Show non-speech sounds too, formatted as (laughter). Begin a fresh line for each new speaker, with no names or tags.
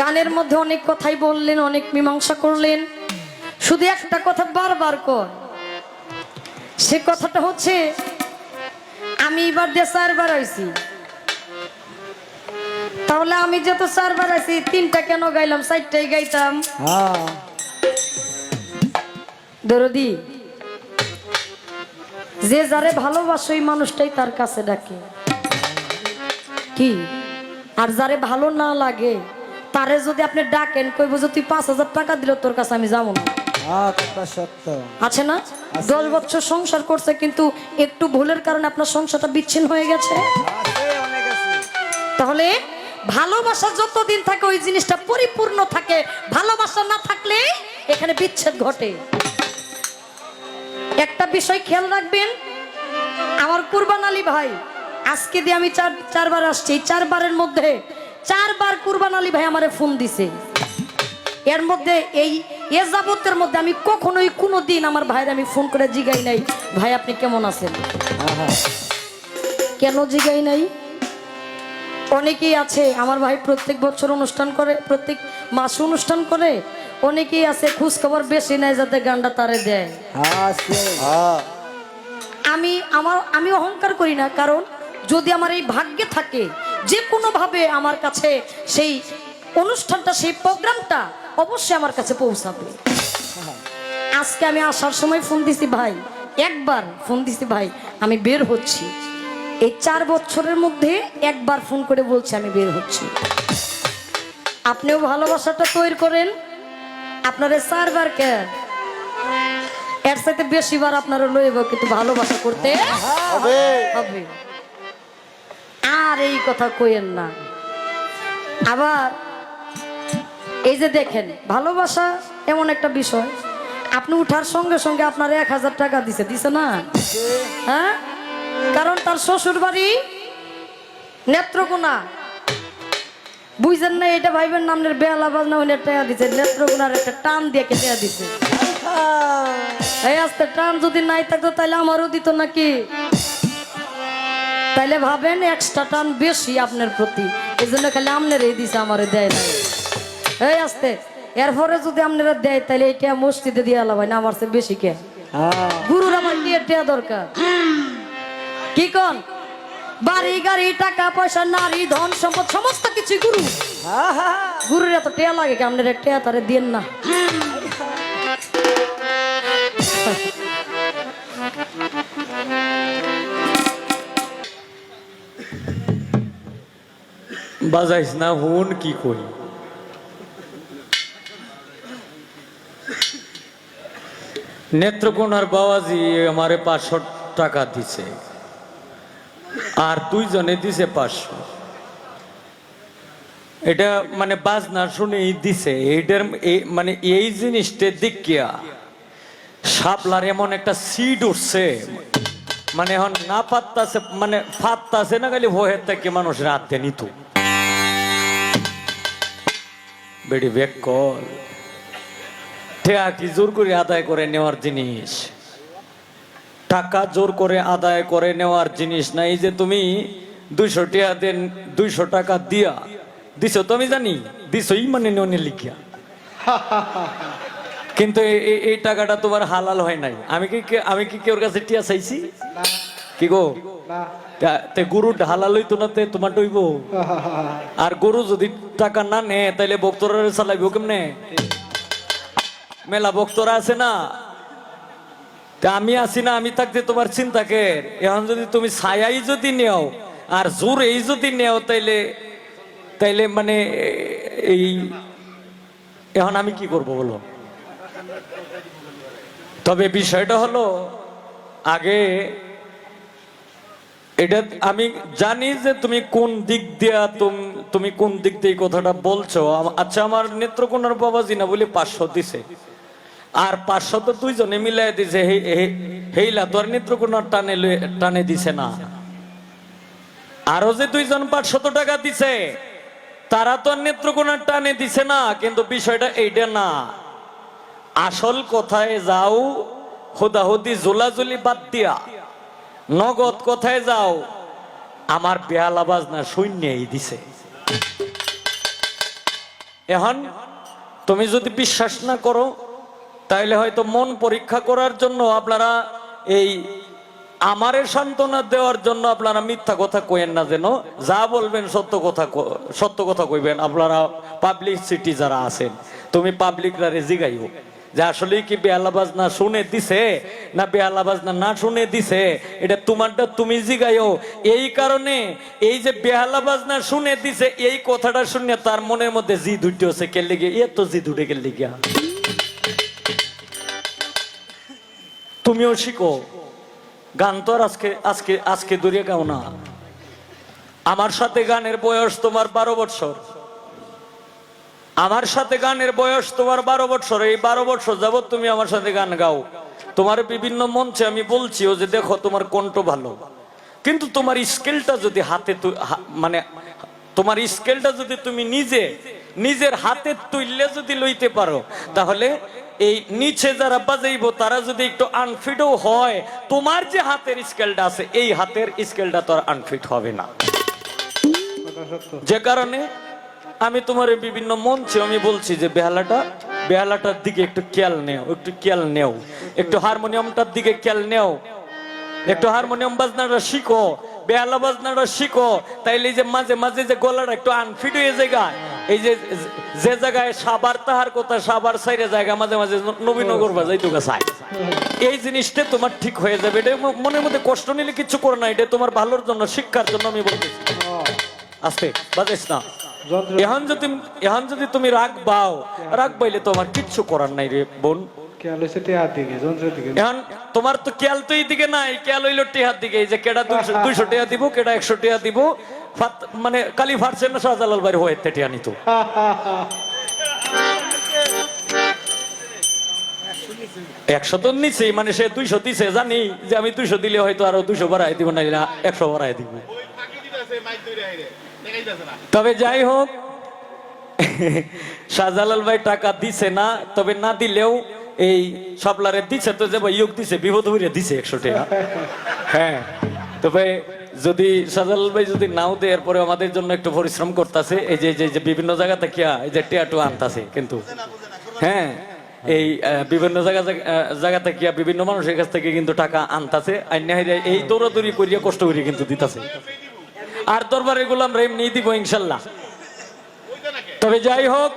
গানের মধ্যে অনেক কথাই বললেন অনেক মীমাংসা করলেন। শুধু একটা কথা বারবার কর সে কথাটা হচ্ছে আমি এবার দিয়ে চারবার আইছি। তাহলে আমি যত চারবার আইছি তিনটা কেন গাইলাম চারটাই গাইতাম?
হ্যাঁ।
দরদি যে যারে ভালোবাসো ওই মানুষটাই তার কাছে ডাকে। কি? আর যারে ভালো না লাগে তারে যদি আপনি ডাকেন কইব যে তুই পাঁচ হাজার টাকা দিলে তোর কাছে আমি যাব না।
হ্যাঁ
আছে না? দশ বছর সংসার করছে কিন্তু একটু ভুলের কারণে আপনার সংসারটা বিচ্ছিন্ন হয়ে গেছে। তাহলে ভালোবাসা যতদিন থাকে ওই জিনিসটা পরিপূর্ণ থাকে। ভালোবাসা না থাকলে এখানে বিচ্ছেদ ঘটে। একটা বিষয় খেয়াল রাখবেন আমার কুরবান আলী ভাই আজকে দিয়ে আমি চার চারবার আসছি। চারবারের মধ্যে চারবার কুরবান আলী ভাই আমারে ফোন দিছে। এর মধ্যে এই এ যাবতের মধ্যে আমি কখনোই কোনো দিন আমার ভাইয়ের আমি ফোন করে জিগাই নাই। ভাই আপনি কেমন আছেন? কেন জিগাই নাই? অনেকেই আছে আমার ভাই প্রত্যেক বছর অনুষ্ঠান করে প্রত্যেক মাসে অনুষ্ঠান করে। অনেকেই আছে খোঁজ খবর বেশি নেয় যাতে গানটা তারে দেয়।
আছে হ্যাঁ।
আমি আমার আমি অহংকার করি না কারণ যদি আমার এই ভাগ্যে থাকে যে কোনোভাবে আমার কাছে সেই অনুষ্ঠানটা সেই প্রোগ্রামটা অবশ্যই আমার কাছে পৌঁছাবে। আজকে আমি আসার সময় ফোন দিছি ভাই একবার ফোন দিছি ভাই আমি বের হচ্ছি। এই চার বছরের মধ্যে একবার ফোন করে বলছি আমি বের হচ্ছি। আপনিও ভালোবাসাটা তৈরি করেন। আপনার চারবার কে এর সাথে বেশিবার আপনারা লইব কিন্তু ভালোবাসা করতে
হবে।
হবে। আর এই কথা কইেন না। আবার এই যে দেখেন, ভালোবাসা এমন একটা বিষয়। আপনি উঠার সঙ্গে সঙ্গে আপনার এক হাজার টাকা দিছে দিছে না? হ্যাঁ? কারণ তার শ্বশুর বাড়ি নেত্রকোনা। বুঝছেন না, এটা ভাইবেন নামের বেলা বাজনা উনি টাকা দিছে, নেত্রকোনার একটা টান দিয়ে কেটে দিছে। এই আজকে টান যদি নাই থাকতো তাহলে আমারও দিত নাকি? তাইলে ভাবেন এক্সট্রা টান বেশি আপনার প্রতি। এই জন্য খালি আপনার এই দিছে আমারে দেয় না এই আসতে এরপরে যদি আপনারা দেয় তাহলে এটা মসজিদে দিয়ে আলাবাই না আমার বেশি কে?
হ্যাঁ।
গুরুর আমার দিয়ে টেয়া দরকার। কি কন? বাড়ি গাড়ি টাকা পয়সা নারী ধন সম্পদ সমস্ত কিছু গুরু।
হ্যাঁ। হ্যাঁ
গুরুর এত টেয়া লাগে কি? আপনার টেয়া তারে দিন না।
বাজাইস না, হুন, কি কই নেত্রকোনার বাবাজি আমারে পাঁচশো টাকা দিছে। আর তুই দুইজনে দিছে পাঁচশো। এটা মানে বাজনা শুনেই দিছে। এইটার এই- মানে এই জিনিসটা দেখিয়া শাপলার এমন একটা সিড উঠছে। মানে এখন না পাত্তাছে মানে ফাত্তাছে না, খালি ভয়ের থেকে মানুষ রাতে নিত বেড়ি বেক কল ঠেয়া কি জোর করে আদায় করে নেওয়ার জিনিস? টাকা জোর করে আদায় করে নেওয়ার জিনিস না এই যে তুমি দুইশো টিয়া দেন দুইশো টাকা দিয়া দিছো তো আমি জানি দিছই মানে ননে লিখিয়া। (laughs) কিন্তু এই টাকাটা তোমার হালাল হয় নাই। আমি কি আমি কি কেউর কাছে টিয়া চাইছি? কি গো? তা- তে গরু হালাল হইতো না তে তোমার ডইব? (laughs) আর গরু যদি টাকা না নে, তাইলে বক্তরা চালাইব কেমনে? মেলা বক্তরা আছে না? আমি আছি না, আমি থাকতে তোমার চিন্তা কে এখন যদি তুমি ছায়াই যদি নেও, আর জোর এই যদি নেও, তাইলে তাইলে মানে এই, এখন আমি কি করব বলো? তবে বিষয়টা হলো, আগে এটা আমি জানি যে তুমি কোন দিক দিয়া তুম- তুমি কোন দিক দিয়ে কথাটা বলছো? আচ্ছা আমার নেত্রকোনার বাবাজি না বলে পাঁচশো দিছে। আর পাঁচশো তো দুইজনে মিলাই দিছে হেইলা তো নেত্রকোনার টানে টানে দিছে না। আরও যে দুইজন পাঁচশত টাকা দিছে, তারা তো নেত্রকোনার টানে দিছে না, কিন্তু বিষয়টা এইটা না। আসল কথায় যাও হুদাহুদি জোলাজুলি বাদ দিয়া। নগদ কোথায় যাও, আমার বেহাল আবাজ না শূন্যই দিছে। এখন তুমি যদি বিশ্বাস না করো, তাইলে হয়তো মন পরীক্ষা করার জন্য আপনারা এই আমারে সান্ত্বনা দেওয়ার জন্য আপনারা মিথ্যা কথা কইেন না যেন। যা বলবেন সত্য কথা সত্য কথা কইবেন। আপনারা পাবলিক সিটি যারা আছেন, তুমি পাবলিকরা জিগাইও যে আসলে কি বেহালাবাজ না শুনে দিছে না বেহালাবাজ না না শুনে দিছে? এটা তোমারটা তুমি জিগাইও এই কারণে এই যে বেহালাবাজ না শুনে দিছে, এই কথাটা শুনে তার মনের মধ্যে জি দুটি হচ্ছে কে লেগে? এ তো জি দুটে কে লেগে। তুমিও শিখো। গান তো আর আজকে আজকে আজকে দূরে গাও না। আমার সাথে গানের বয়স তোমার বারো বছর। আমার সাথে গানের বয়স তোমার বারো বছর। এই বারো বছর যাবত তুমি আমার সাথে গান গাও। তোমার বিভিন্ন মঞ্চে আমি বলছিও যে দেখো, তোমার কণ্ঠ ভালো। কিন্তু তোমার স্কেলটা যদি হাতে মানে তোমার স্কেলটা যদি তুমি নিজে, নিজের হাতে তুললে যদি লইতে পারো, তাহলে এই নিচে যারা বাজাইবো, তারা যদি একটু আনফিটও হয়, তোমার যে হাতের স্কেলটা আছে, এই হাতের স্কেলটা তো আর আনফিট হবে না। যে কারণে আমি তোমার বিভিন্ন মঞ্চে আমি বলছি যে বেহালাটা, বেহালাটার দিকে একটু খেয়াল নেও, একটু খেয়াল নেও। একটু হারমোনিয়ামটার দিকে খেয়াল নেও। একটু হারমোনিয়াম বাজনাটা শিখো, বেহালা বাজনাটা শিখো। তাইলে যে মাঝে মাঝে যে গলাটা একটু আনফিট হয়ে যায় এই যে যে জায়গায় সাবার তাহার কথা, সাবার সাইডে জায়গা মাঝে মাঝে নবীনগর বাজাই তো চাই এই জিনিসটা তোমার ঠিক হয়ে যাবে। এটা মনের মধ্যে কষ্ট নিলে কিছু করো না, এটা তোমার ভালোর জন্য, শিক্ষার জন্য আমি বলতেছি। আস্তে বাজিস না। এখন যদি এখন যদি তুমি রাগ বাও রাগ বাইলে তোমার কিচ্ছু করার নাই রে বোন।
খেয়াল হয়েছে টেহার দিকে যন্ত্রের দিকে।
এখন তোমার তো কেয়াল তো এই দিকে নাই কেয়াল হইল টেহার দিকে। এই যে কেডা দুইশো (laughs) দুইশো টেহা দিব কেডা একশো টেহা দিব মানে কালি ফাটছে না শাহজালাল বাড়ি হয়ে টেহা নিত। একশো তো নিচে মানে সে দুইশো দিছে জানি যে আমি দুইশো দিলে হয়তো আরও দুইশো বাড়াই দিব না একশো বাড়াই দিব। তবে যাই হোক, শাহজালাল ভাই টাকা দিছে না, তবে না দিলেও এই সাপলারে দিছে, তো যে ভাই ইয়োগ দিছে, বিপদ হইরে দিছে একশো টাকা। হ্যাঁ তবে যদি শাহজালাল ভাই যদি নাও দেয়, এরপরে আমাদের জন্য একটু পরিশ্রম করতেছে, এই যে যে- বিভিন্ন জায়গা থেকে এই যে টিয়াটু আনতাছে কিন্তু। হ্যাঁ এই বিভিন্ন জায়গা, জায়গা- থেকে, বিভিন্ন মানুষের কাছ থেকে কিন্তু টাকা আনতাছে, আর এই দৌড়াদৌড়ি করিয়া কষ্ট করিয়া কিন্তু দিতাছে। আর দরবারে গুলাম রেম নিয়ে দিব ইনশাল্লাহ। তবে যাই হোক